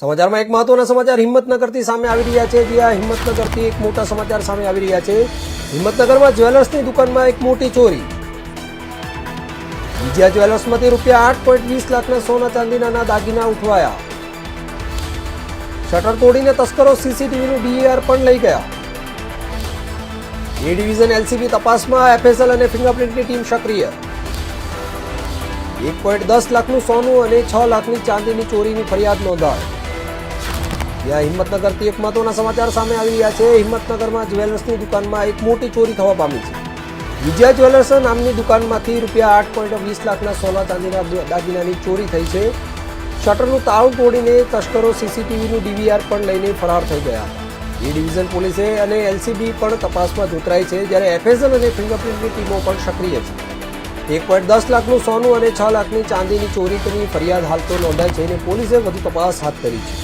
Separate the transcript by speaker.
Speaker 1: સમાચારમાં એક મહત્વના સમાચાર હિંમતનગરથી સામે આવી રહ્યા છે. જ્યાં હિંમતનગરથી એક મોટા સમાચાર સામે આવી રહ્યા છે. હિંમતનગરમાં જ્વેલર્સની દુકાનમાં એક મોટી ચોરી. વિજયા જ્વેલર્સમાંથી રૂપિયા આઠ પોઈન્ટ વીસ લાખના સોના ચાંદીના દાગીના ઉઠવાયા. શટર તોડીને તસ્કરો સીસીટીવીનું ડીઆર પણ લઈ ગયા. એ ડિવિઝન એલસીબી તપાસમાં એફએસએલ અને ફિંગરપ્રિન્ટની ટીમ સક્રિય. એક પોઈન્ટ દસ લાખનું સોનું અને છ લાખની ચાંદીની ચોરીની ફરિયાદ નોંધાય જ્યાં હિંમતનગરથી એક મહત્વના સમાચાર સામે આવી રહ્યા છે. હિંમતનગરમાં જ્વેલર્સની દુકાનમાં એક મોટી ચોરી થવા પામી છે. વિજયા જ્વેલર્સ નામની દુકાનમાંથી રૂપિયા આઠ પોઈન્ટ વીસ લાખના સોના ચાંદીના દાગીનાની ચોરી થઈ છે. શટરનું તાળું તોડીને તસ્કરો સીસીટીવીનું ડીવીઆર પણ લઈને ફરાર થઈ ગયા. એ ડિવિઝન પોલીસે અને એલસીબી પણ તપાસમાં જોતરાઈ છે, જ્યારે એફએસએલ અને ફિંગરપ્રિન્ટની ટીમો પણ સક્રિય છે. એક પોઈન્ટ દસ લાખનું સોનું અને છ લાખની ચાંદીની ચોરી કરી ફરિયાદ હાલ તો નોંધાઈ છે અને પોલીસે વધુ તપાસ હાથ ધરી છે.